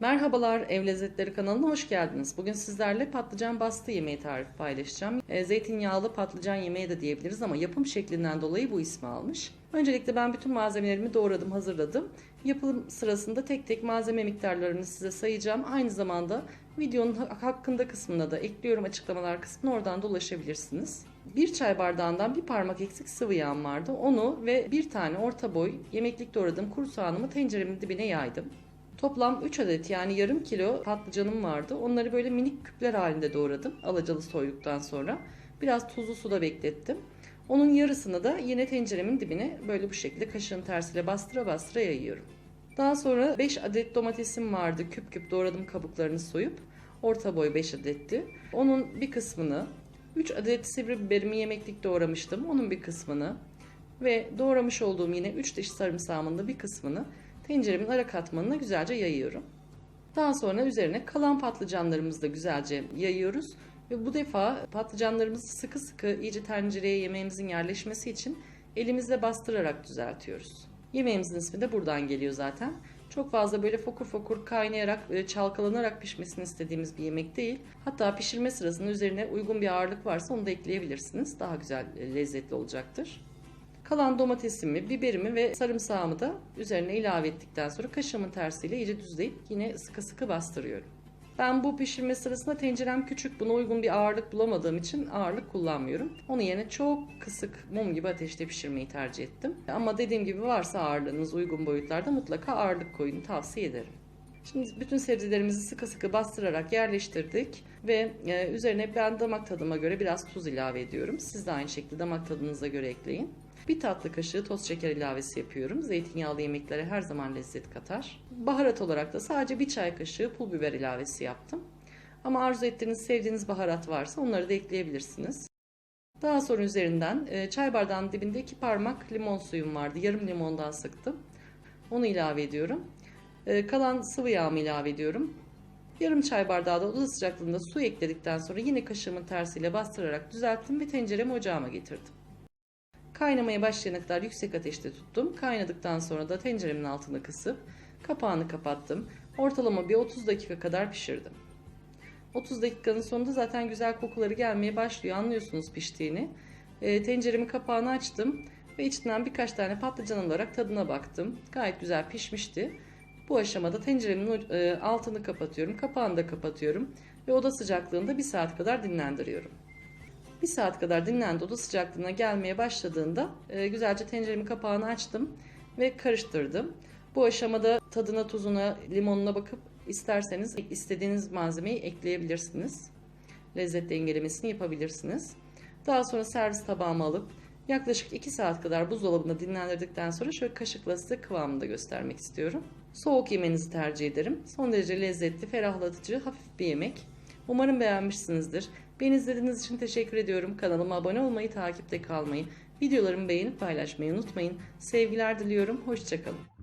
Merhabalar Ev Lezzetleri kanalına hoş geldiniz. Bugün sizlerle patlıcan bastı yemeği tarifi paylaşacağım. E, zeytinyağlı patlıcan yemeği de diyebiliriz ama yapım şeklinden dolayı bu ismi almış. Öncelikle ben bütün malzemelerimi doğradım, hazırladım. Yapım sırasında tek tek malzeme miktarlarını size sayacağım. Aynı zamanda videonun ha- hakkında kısmına da ekliyorum açıklamalar kısmına oradan da ulaşabilirsiniz. Bir çay bardağından bir parmak eksik sıvı yağım vardı. Onu ve bir tane orta boy yemeklik doğradığım kuru soğanımı tenceremin dibine yaydım. Toplam 3 adet yani yarım kilo patlıcanım vardı. Onları böyle minik küpler halinde doğradım. Alacalı soyduktan sonra. Biraz tuzlu suda beklettim. Onun yarısını da yine tenceremin dibine böyle bu şekilde kaşığın tersiyle bastıra bastıra yayıyorum. Daha sonra 5 adet domatesim vardı. Küp küp doğradım kabuklarını soyup. Orta boy 5 adetti. Onun bir kısmını 3 adet sivri biberimi yemeklik doğramıştım. Onun bir kısmını ve doğramış olduğum yine 3 diş sarımsağımın da bir kısmını tenceremin ara katmanına güzelce yayıyorum. Daha sonra üzerine kalan patlıcanlarımızı da güzelce yayıyoruz. Ve bu defa patlıcanlarımızı sıkı sıkı iyice tencereye yemeğimizin yerleşmesi için elimizle bastırarak düzeltiyoruz. Yemeğimizin ismi de buradan geliyor zaten. Çok fazla böyle fokur fokur kaynayarak, böyle çalkalanarak pişmesini istediğimiz bir yemek değil. Hatta pişirme sırasında üzerine uygun bir ağırlık varsa onu da ekleyebilirsiniz. Daha güzel, e, lezzetli olacaktır. Kalan domatesimi, biberimi ve sarımsağımı da üzerine ilave ettikten sonra kaşığımın tersiyle iyice düzleyip yine sıkı sıkı bastırıyorum. Ben bu pişirme sırasında tencerem küçük, buna uygun bir ağırlık bulamadığım için ağırlık kullanmıyorum. Onun yerine çok kısık mum gibi ateşte pişirmeyi tercih ettim. Ama dediğim gibi varsa ağırlığınız uygun boyutlarda mutlaka ağırlık koyun tavsiye ederim. Şimdi bütün sebzelerimizi sıkı sıkı bastırarak yerleştirdik ve e, üzerine ben damak tadıma göre biraz tuz ilave ediyorum. Siz de aynı şekilde damak tadınıza göre ekleyin. Bir tatlı kaşığı toz şeker ilavesi yapıyorum. Zeytinyağlı yemeklere her zaman lezzet katar. Baharat olarak da sadece bir çay kaşığı pul biber ilavesi yaptım. Ama arzu ettiğiniz, sevdiğiniz baharat varsa onları da ekleyebilirsiniz. Daha sonra üzerinden e, çay bardağının dibinde iki parmak limon suyum vardı. Yarım limondan sıktım. Onu ilave ediyorum. E, Kalan sıvı yağımı ilave ediyorum. Yarım çay bardağı da oda sıcaklığında su ekledikten sonra yine kaşığımın tersiyle bastırarak düzelttim ve tenceremi ocağıma getirdim. Kaynamaya başlayana kadar yüksek ateşte tuttum. Kaynadıktan sonra da tenceremin altını kısıp kapağını kapattım. Ortalama bir 30 dakika kadar pişirdim. 30 dakikanın sonunda zaten güzel kokuları gelmeye başlıyor. Anlıyorsunuz piştiğini. E, tenceremin kapağını açtım ve içinden birkaç tane patlıcan alarak tadına baktım. Gayet güzel pişmişti. Bu aşamada tenceremin e, altını kapatıyorum. Kapağını da kapatıyorum. Ve oda sıcaklığında bir saat kadar dinlendiriyorum. Bir saat kadar dinlendi oda sıcaklığına gelmeye başladığında e, güzelce tenceremin kapağını açtım ve karıştırdım. Bu aşamada tadına, tuzuna, limonuna bakıp isterseniz istediğiniz malzemeyi ekleyebilirsiniz. Lezzet dengelemesini yapabilirsiniz. Daha sonra servis tabağıma alıp yaklaşık 2 saat kadar buzdolabında dinlendirdikten sonra şöyle kaşıkla size kıvamını da göstermek istiyorum. Soğuk yemenizi tercih ederim. Son derece lezzetli, ferahlatıcı, hafif bir yemek. Umarım beğenmişsinizdir. Beni izlediğiniz için teşekkür ediyorum. Kanalıma abone olmayı, takipte kalmayı, videolarımı beğenip paylaşmayı unutmayın. Sevgiler diliyorum. Hoşçakalın.